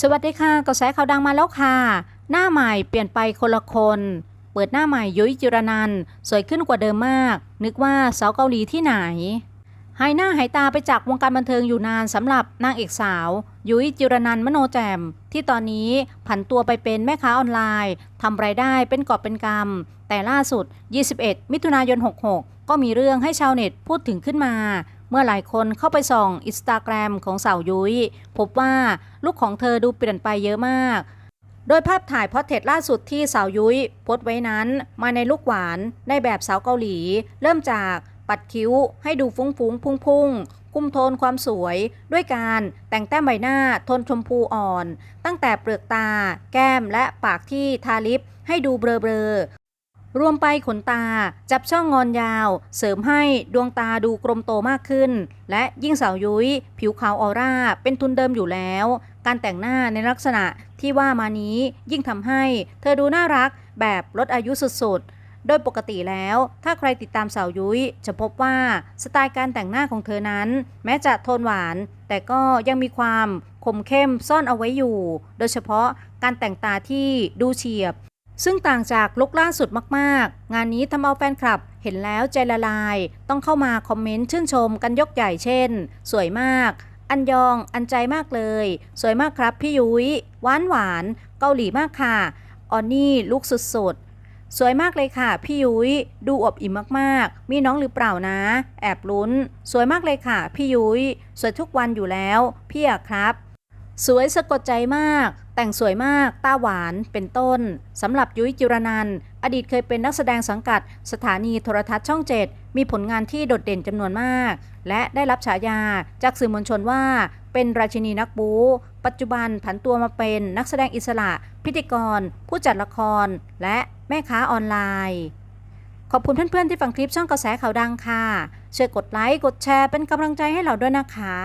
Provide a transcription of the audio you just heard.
สวัสดีค่ะกระแสข่าวดังมาแล้วค่ะ หน้าใหม่เปลี่ยนไปคนละคน เปิดหน้าใหม่ยุ้ยจิรนันสวยขึ้นกว่าเดิมมาก นึกว่าสาวเกาหลีที่ไหน หายหน้าหายตาไปจากวงการบันเทิงอยู่นานสำหรับนางเอกสาว ยุ้ยจิรนันมโนแจม ที่ตอนนี้ผันตัวไปเป็นแม่ค้าออนไลน์ทำรายได้เป็นกอบเป็นกำแต่ล่าสุด 21 มิถุนายน 66 ก็มีเรื่องให้ชาวเน็ตพูดถึงขึ้นมา เมื่อหลายคนเข้าไปส่องอินสตาแกรมของสาวยุ้ย พบว่าลูกของเธอดูเปลี่ยนไปเยอะมาก โดยภาพถ่ายพอเทรตล่าสุดที่สาวยุ้ยโพสไว้นั้น มาในลุกหวานในแบบสาวเกาหลี เริ่มจากปัดคิ้วให้ดูฟุ้งฟุ้งพุ่งพุ่งคุ้มโทนความสวยด้วยการแต่งแต้มใบหน้าโทนชมพูอ่อน ตั้งแต่เปลือกตา แก้มและปากที่ทาลิปให้ดูเบลอเบล รวมไปขนตา จับช่องงอนยาว เสริมให้ดวงตาดูกลมโตมากขึ้น และยิ่งสาวยุ้ย ผิวขาวออร่า เป็นทุนเดิมอยู่แล้ว การแต่งหน้าในลักษณะที่ว่ามานี้ยิ่งทำให้ เธอดูน่ารักแบบลดอายุสุดๆ โดยปกติแล้ว ถ้าใครติดตามสาวยุ้ย จะพบว่าสไตล์การแต่งหน้าของเธอนั้น แม้จะโทนหวาน แต่ก็ยังมีความคมเข้มซ่อนเอาไว้อยู่ โดยเฉพาะการแต่งตาที่ดูเฉียบ ซึ่งต่างจากลุกล่าสุดมากๆ งานนี้ทำเอาแฟนคลับเห็นแล้วใจละลาย ต้องเข้ามาคอมเมนต์ชื่นชมกันยกใหญ่เช่น สวยมาก อันยองอันใจมากเลย สวยมากครับพี่ยุ้ยหวานหวานเกาหลีมากค่ะออนนี่ลุกสุดๆ สวยมากเลยค่ะ พี่ยุ้ยดูอบอิ่มมากๆ มีน้องหรือเปล่านะ แอบลุ้น สวยมากเลยค่ะ พี่ยุ้ยสวยทุกวันอยู่แล้ว พี่อะครับ สวยสะกดใจมาก แต่งสวยมาก ตาหวาน เป็นต้น สำหรับยุ้ยจิรนัน อดีตเคยเป็นนักแสดงสังกัด สถานีโทรทัศน์ช่องเจ็ดมีผลงานที่โดดเด่นจำนวนมาก และได้รับฉายาจากสื่อมวลชนว่า เป็นราชินีนักบู ปัจจุบันผันตัวมาเป็นนักแสดงอิสระ พิธีกร ผู้จัดละคร และแม่ค้าออนไลน์ ขอบคุณเพื่อนๆที่ฟังคลิปช่องกระแสข่าวดังค่ะ ช่วยกดไลค์ กดแชร์เป็นกำลังใจให้เราด้วยนะคะ